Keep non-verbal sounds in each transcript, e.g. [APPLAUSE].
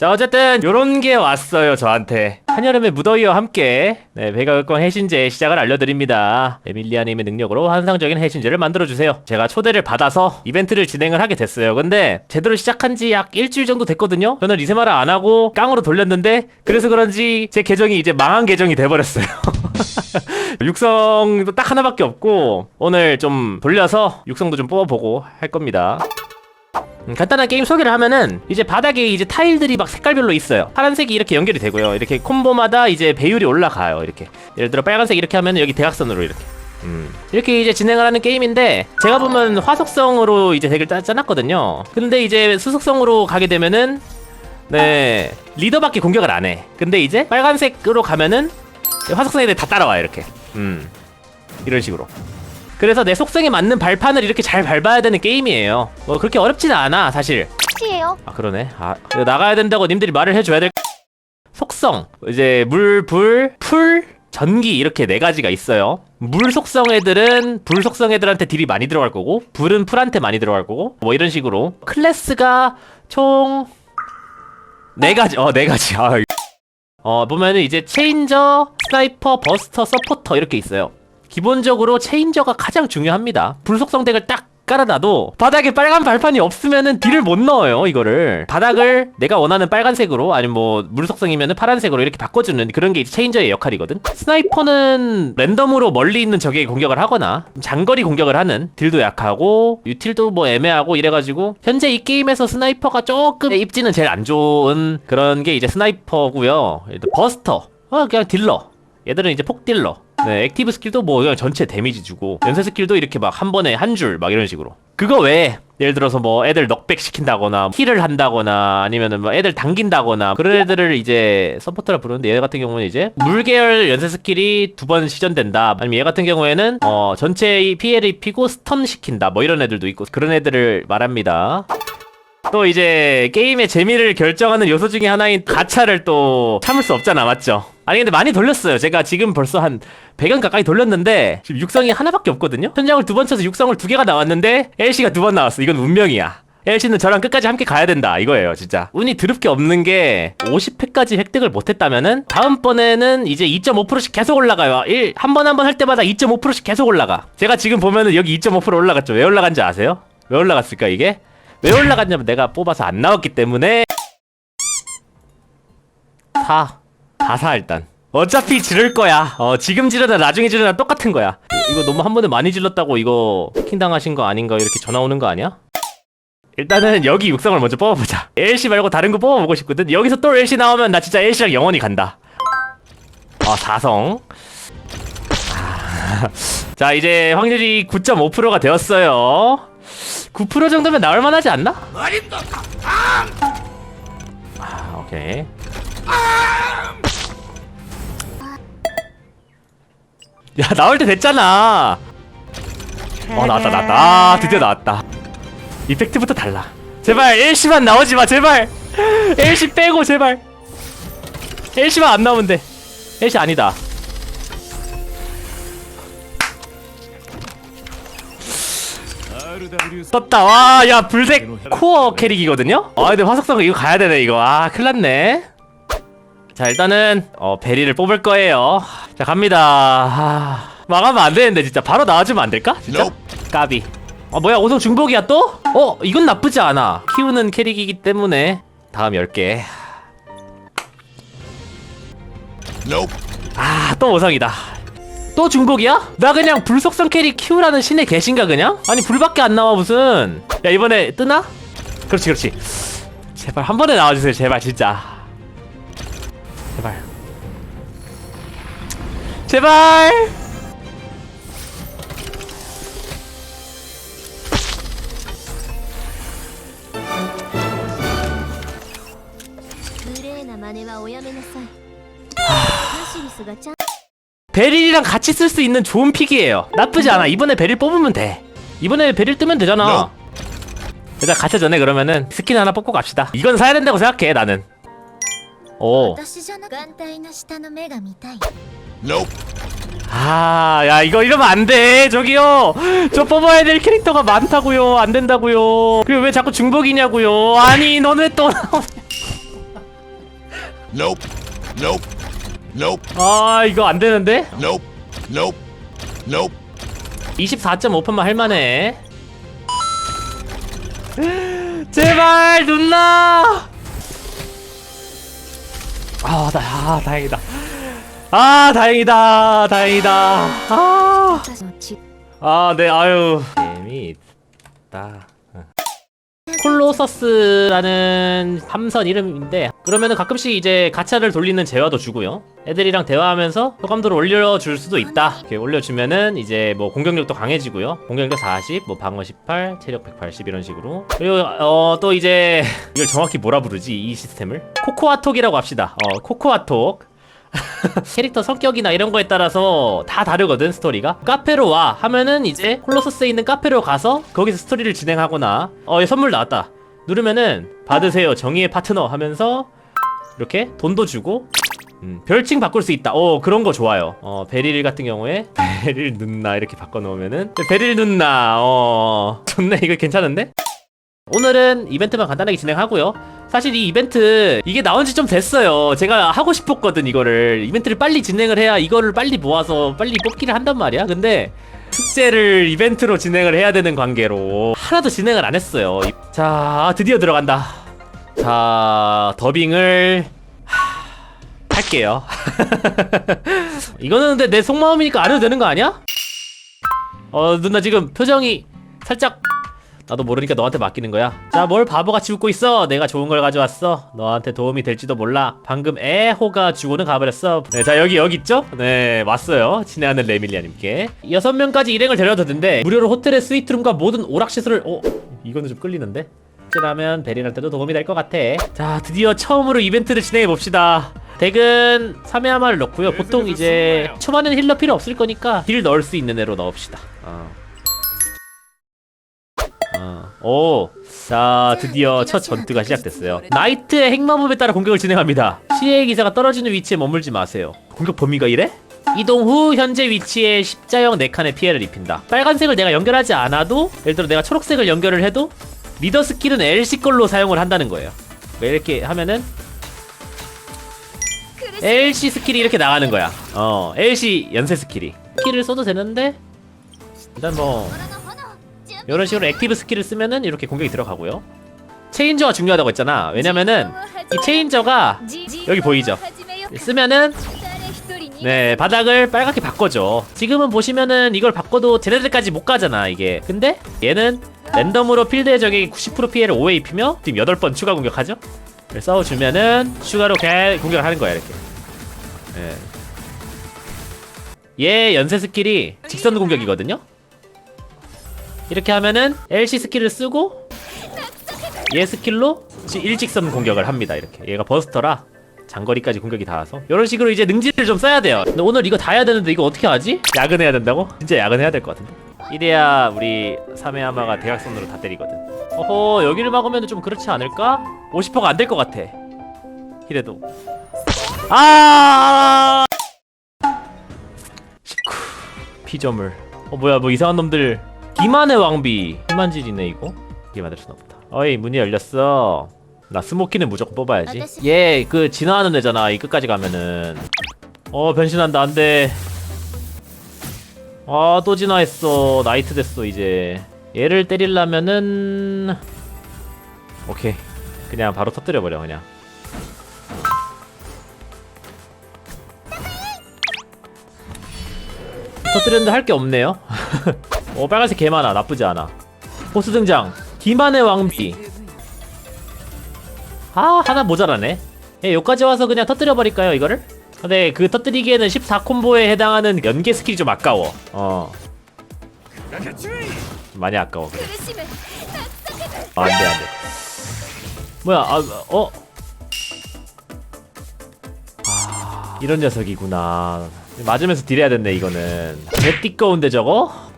자 어쨌든 요런 게 왔어요 저한테. 한여름의 무더위와 함께. 네 백악관 해신제 시작을 알려드립니다. 에밀리아님의 능력으로 환상적인 해신제를 만들어주세요. 제가 초대를 받아서 이벤트를 진행을 하게 됐어요. 근데 제대로 시작한 지 약 일주일 정도 됐거든요? 저는 리세마를 안 하고 깡으로 돌렸는데 그래서 그런지 제 계정이 이제 망한 계정이 돼버렸어요. [LAUGHS] 육성도 딱 하나밖에 없고 오늘 좀 돌려서 육성도 좀 뽑아보고 할 겁니다 음, 간단한 게임 소개를 하면은 이제 바닥에 이제 타일들이 막 색깔별로 있어요. 파란색이 이렇게 연결이 되고요. 이렇게 콤보마다 이제 배율이 올라가요. 이렇게 예를 들어 빨간색 이렇게 하면 여기 대각선으로 이렇게. 음. 이렇게 이제 진행을 하는 게임인데 제가 보면 화속성으로 이제 덱을 짜, 짜놨거든요. 근데 이제 수속성으로 가게 되면은 네 리더밖에 공격을 안 해. 근데 이제 빨간색으로 가면은 화속성 애들 다 따라와 이렇게. 음 이런 식으로. 그래서 내 속성에 맞는 발판을 이렇게 잘 밟아야 되는 게임이에요. 뭐 그렇게 어렵지는 않아 사실. 끝이에요. 아 그러네. 아 이거 나가야 된다고 님들이 말을 해줘야 될. 속성 이제 물, 불, 풀, 전기 이렇게 네 가지가 있어요. 물 속성 애들은 불 속성 애들한테 딜이 많이 들어갈 거고 불은 풀한테 많이 들어갈 거고 뭐 이런 식으로 클래스가 총 네 가지 어 네 가지 아, 이- 어 보면은 이제 체인저, 스나이퍼, 버스터, 서포터 이렇게 있어요. 기본적으로 체인저가 가장 중요합니다. 불속성 덱을 딱 깔아놔도 바닥에 빨간 발판이 없으면은 딜을 못 넣어요 이거를. 바닥을 내가 원하는 빨간색으로 아니면 뭐 물속성이면은 파란색으로 이렇게 바꿔주는 그런 게 체인저의 역할이거든. 스나이퍼는 랜덤으로 멀리 있는 적에게 공격을 하거나 장거리 공격을 하는 딜도 약하고 유틸도 뭐 애매하고 이래가지고 현재 이 게임에서 스나이퍼가 조금 입지는 제일 안 좋은 그런 게 이제 스나이퍼고요. 버스터. 어 그냥 딜러 얘들은 이제 폭딜러. 네, 액티브 스킬도 뭐 그냥 전체 데미지 주고 연쇄 스킬도 이렇게 막 한 번에 한 줄 막 이런 식으로. 그거 외에 예를 들어서 뭐 애들 넉백 시킨다거나 힐을 한다거나 아니면은 뭐 애들 당긴다거나 그런 애들을 이제 서포터라 부르는데 얘 같은 경우는 이제 물계열 연쇄 스킬이 두 번 시전된다 아니면 얘 같은 경우에는 어 전체 피해를 입히고 스턴 시킨다 뭐 이런 애들도 있고 그런 애들을 말합니다 또 이제 게임의 재미를 결정하는 요소 중에 하나인 가차를 또 참을 수 없잖아 맞죠? 아니 근데 많이 돌렸어요. 제가 지금 벌써 한 100원 가까이 돌렸는데 지금 육성이 하나밖에 없거든요? 현장을 두 번 쳐서 육성을 두 개가 나왔는데 LC가 두 번 나왔어. 이건 운명이야. LC는 저랑 끝까지 함께 가야 된다. 이거예요 진짜. 운이 드럽게 없는 게 50회까지 획득을 못했다면은 다음번에는 이제 2.5%씩 계속 올라가요. 1, 한번 한 번 할 때마다 2.5%씩 계속 올라가. 제가 지금 보면은 여기 2.5% 올라갔죠. 왜 올라간지 아세요? 왜 올라갔을까 이게? 왜 올라갔냐면 내가 뽑아서 안 나왔기 때문에 사. 다사 일단. 어차피 지를 거야. 어, 지금 지르나 나중에 지르나 똑같은 거야. 이거 너무 한 번에 많이 질렀다고 이거 해킹 당하신 거 아닌가 이렇게 전화 오는 거 아니야? 일단은 여기 육성을 먼저 뽑아보자. LC 말고 다른 거 뽑아보고 싶거든. 여기서 또 LC 나오면 나 진짜 LC랑 영원히 간다. 아, 사성. 아, [LAUGHS] 자, 이제 확률이 9.5%가 되었어요. 9% 정도면 나올 만 하지 않나? 아, 오케이. 야, 나올 때 됐잖아. 어, 나왔다, 나왔다. 아, 드디어 나왔다. 이펙트부터 달라. 제발, LC만 나오지 마, 제발. LC 빼고, 제발. LC만 안 나오면 돼. LC 아니다. 떴다. 와, 야, 불색 코어 캐릭이거든요? 아, 근데 화석성 이거 가야 되네, 이거. 아, 큰일 났네. 자, 일단은, 어, 베리를 뽑을 거예요. 자, 갑니다. 아, 망하면 안 되는데, 진짜. 바로 나와주면 안 될까? 진짜? 까비. 어, 뭐야, 오성 중복이야, 또? 어, 이건 나쁘지 않아. 키우는 캐릭이기 때문에. 다음 10개. 아, 또 오성이다. 또 중복이야? 나 그냥 불속성 캐릭 키우라는 신의 계신가 그냥? 아니 불밖에 안 나와 무슨. 야 이번에 뜨나? 그렇지 그렇지. 제발 한 번에 나와주세요 제발 진짜. 제발. 제발! 무 베릴이랑 같이 쓸 수 있는 좋은 픽이에요 나쁘지 않아 이번에 베릴 뽑으면 돼 이번에 베릴 뜨면 되잖아 일단 가차 전에 그러면은 스킨 하나 뽑고 갑시다 이건 사야 된다고 생각해 나는 오 私じゃなく眼帯の下の目が見たい。 아, 야, 이거 이러면 안 돼. 저기요. 저 뽑아야 될 캐릭터가 많다고요. 안 된다고요. 그리고 왜 자꾸 중복이냐고요. 아니, 넌 왜 또 나오냐. Nope. Nope. Nope. 아 이거 안 되는데? Nope. Nope. Nope. 24.5판만 할만해. [GASPS] 제발 누나. 아, 다, 아 다행이다. 아 다행이다 다행이다. 아. 아, 네, 아유. 재미있다. 콜로서스라는 함선 이름인데 그러면은 가끔씩 이제 가차를 돌리는 재화도 주고요. 애들이랑 대화하면서 소감도를 올려줄 수도 있다. 이렇게 올려주면은 이제 뭐 공격력도 강해지고요. 공격력 40, 뭐 방어 18, 체력 180 이런 식으로. 그리고 어 또 이제 [LAUGHS] 이걸 정확히 뭐라 부르지 이 시스템을? 코코아톡이라고 합시다. 어 코코아톡 [LAUGHS] 캐릭터 성격이나 이런 거에 따라서 다 다르거든 스토리가 카페로 와 하면은 이제 콜로서스에 있는 카페로 가서 거기서 스토리를 진행하거나 어 선물 나왔다 누르면은 받으세요 정의의 파트너 하면서 이렇게 돈도 주고 음, 별칭 바꿀 수 있다. 어 그런 거 좋아요. 어 베릴 같은 경우에 [LAUGHS] 베릴 누나 이렇게 바꿔 놓으면은 베릴 누나 어 좋네 이거 괜찮은데? 오늘은 이벤트만 간단하게 진행하고요. 사실 이 이벤트 이게 나온 지 좀 됐어요. 제가 하고 싶었거든 이거를 이벤트를 빨리 진행을 해야 이거를 빨리 모아서 빨리 뽑기를 한단 말이야. 근데 축제를 이벤트로 진행을 해야 되는 관계로 하나도 진행을 안 했어요. 자 드디어 들어간다. 자 더빙을 하, 할게요. [LAUGHS] 이거는 근데 내 속마음이니까 안 해도 되는 거 아니야? 어 누나 지금 표정이 살짝 나도 모르니까 너한테 맡기는 거야. 자, 뭘 바보같이 웃고 있어? 내가 좋은 걸 가져왔어. 너한테 도움이 될지도 몰라. 방금 애호가 주고는 가버렸어. 네, 자 여기 여기 있죠? 네, 왔어요. 친애하는 레밀리아님께 여섯 명까지 일행을 된대. 무료로 호텔의 스위트룸과 모든 오락시설을. 어, 이거는 좀 끌리는데? 라면 베린한테도 도움이 될 것 같아. 자, 드디어 처음으로 이벤트를 진행해 봅시다. 덱은 3회 하마를 넣고요. 보통 이제 초반에는 힐러 필요 없을 거니까 딜 넣을 수 있는 애로 넣읍시다. 어. 어. 오, 자 드디어 첫 전투가 시작됐어요. 나이트의 핵마법에 따라 공격을 진행합니다. 시의 기사가 떨어지는 위치에 머물지 마세요. 공격 범위가 이래? 이동 후 현재 위치에 십자형 4칸의 피해를 입힌다. 빨간색을 내가 연결하지 않아도 예를 들어 내가 초록색을 연결을 해도 리더 스킬은 LC 걸로 사용을 한다는 거예요. 이렇게 하면은 LC 스킬이 이렇게 나가는 거야. 어, LC 연쇄 스킬이. 스킬을 써도 되는데 일단 뭐 이런 식으로 액티브 스킬을 쓰면은 이렇게 공격이 들어가고요. 체인저가 중요하다고 했잖아. 왜냐면은 이 체인저가 여기 보이죠? 쓰면은 네 바닥을 빨갛게 바꿔줘. 지금은 보시면은 이걸 바꿔도 쟤네들까지 못 가잖아 이게. 근데 얘는 랜덤으로 필드의 적에게 90% 피해를 5회 입히며 지금 8번 추가 공격하죠? 를 써주면은 추가로 개 공격을 하는 거야 이렇게. 예. 얘 연쇄 스킬이 직선 공격이거든요. 이렇게 하면은 LC 스킬을 쓰고 얘 스킬로 지- 일직선 공격을 합니다. 이렇게 얘가 버스터라 장거리까지 공격이 닿아서 이런 식으로 이제 능지를 좀 써야 돼요. 근데 오늘 이거 다 해야 되는데 이거 어떻게 하지? 야근해야 된다고? 진짜 야근해야 될 것 같은데. 이래야 우리 사메야마가 대각선으로 다 때리거든. 어허 여기를 막으면 좀 그렇지 않을까? 50%가 안 될 것 같아. 이래도 아 19 피조물. 어 뭐야 뭐 이상한 놈들 기만의 왕비. 희만질이네 이거? 이게 만들 순 없다. 어이 문이 열렸어. 나 스모키는 무조건 뽑아야지. 얘 그 진화하는 애잖아 이 끝까지 가면은. 어 변신한다 안돼. 아 또 진화했어. 나이트 됐어 이제. 얘를 때리려면은 오케이. 그냥 바로 터뜨려버려 그냥. 터뜨렸는데 할 게 없네요 [LAUGHS] 어 빨간색 개 많아. 나쁘지 않아. 보스 등장. 기만의 왕비. 아 하나 모자라네. 예, 여기까지 와서 그냥 터뜨려 버릴까요 이거를? 근데 그 터뜨리기에는 14콤보에 해당하는 연계 스킬이 좀 아까워. 어. 좀 많이 아까워 그래. 아, 안돼 안돼. 뭐야 아 어? 아 이런 녀석이구나. 맞으면서 딜해야 됐네 이거는. 개 띠꺼운데 저거?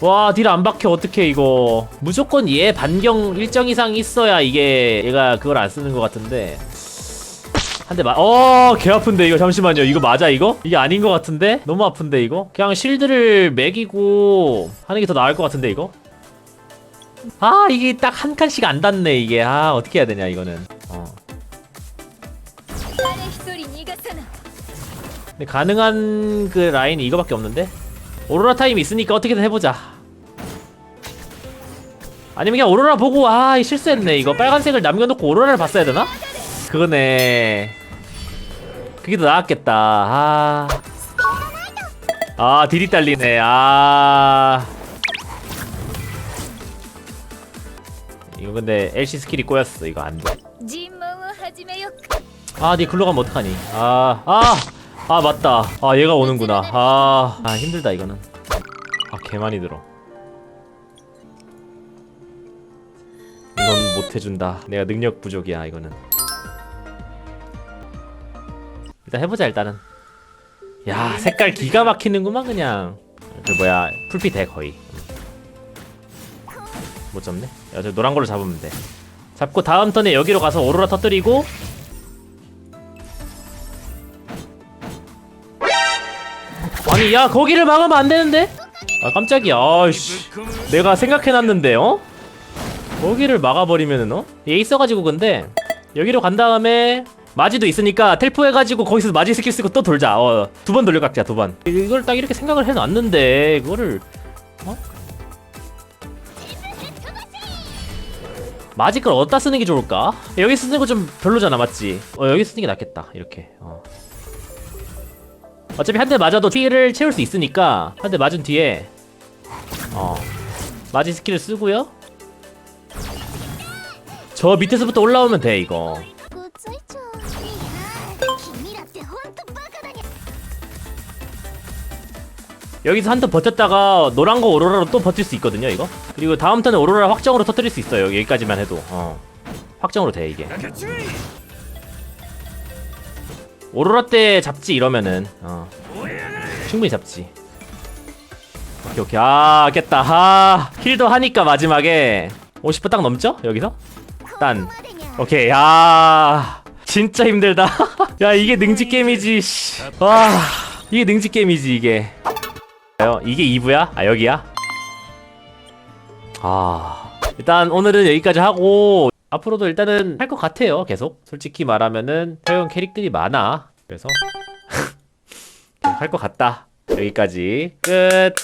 와 딜 안 박혀 어떡해 이거 무조건 얘 반경 일정 이상 있어야 이게 얘가 그걸 안 쓰는 것 같은데 한 대 맞.. 어, 개 아픈데 이거 잠시만요 이거 맞아 이거? 이게 아닌 것 같은데? 너무 아픈데 이거? 그냥 실드를 매기고 하는 게 더 나을 것 같은데 이거? 아 이게 딱 한 칸씩 안 닿네 이게 아 어떻게 해야 되냐 이거는 어. 근데 가능한 그 라인이 이거밖에 없는데 오로라 타임 있으니까 어떻게든 해보자. 아니면 그냥 오로라 보고 아 실수했네. 이거 빨간색을 남겨놓고 오로라를 봤어야 되나? 그거네. 그게 더 나았겠다. 아, 아 딜이 딸리네. 아. 이거 근데 LC 스킬이 꼬였어. 이거 안돼. 아니 글로 가면 어떡하니? 아아 아! 아! 맞다. 아, 얘가 오는구나. 아, 아 힘들다 이거는. 아, 개 많이 들어. 이건 못 해준다. 내가 능력 부족이야 이거는. 일단 해보자 일단은. 야, 색깔 기가 막히는구만 그냥. 저 뭐야, 풀피 돼 거의. 못 잡네. 야, 저 노란 걸로 잡으면 돼. 잡고 다음 턴에 여기로 가서 오로라 터뜨리고 아니 야 거기를 막으면 안 되는데? 아 깜짝이야 아이씨 내가 생각해놨는데 어? 거기를 막아버리면은 어? 얘 있어가지고 근데 여기로 간 다음에 마지도 있으니까 텔포 해가지고 거기서 마지 스킬 쓰고 또 돌자 어 두 번 돌려각자 두번 이걸 딱 이렇게 생각을 해놨는데 그거를 어? 마지 걸 어디다 쓰는 게 좋을까? 여기 쓰는 거 좀 별로잖아 맞지? 어 여기 쓰는 게 낫겠다 이렇게 어. 어차피 한 대 맞아도 피를 채울 수 있으니까 한 대 맞은 뒤에 어 맞은 스킬을 쓰고요. 저 밑에서부터 올라오면 돼 이거. 여기서 한 턴 버텼다가 노란 거 오로라로 또 버틸 수 있거든요 이거. 그리고 다음 턴에 오로라 확정으로 터뜨릴 수 있어요 여기까지만 해도. 어. 확정으로 돼 이게. 오로라 때 잡지 이러면은 어. 충분히 잡지 오케이 오케이 아 깼다 아 힐도 하니까 마지막에 50분 딱 넘죠? 여기서? 딴 오케이 야 진짜 힘들다 [LAUGHS] 야 이게 능지 게임이지 와 이게 능지 게임이지 이게 어, 이게 2부야? 아 여기야? 아 일단 오늘은 여기까지 하고 앞으로도 일단은 할 것 같아요 계속. 솔직히 말하면은 허용 캐릭들이 많아. 그래서 [LAUGHS] 할 것 같다. 여기까지. 끝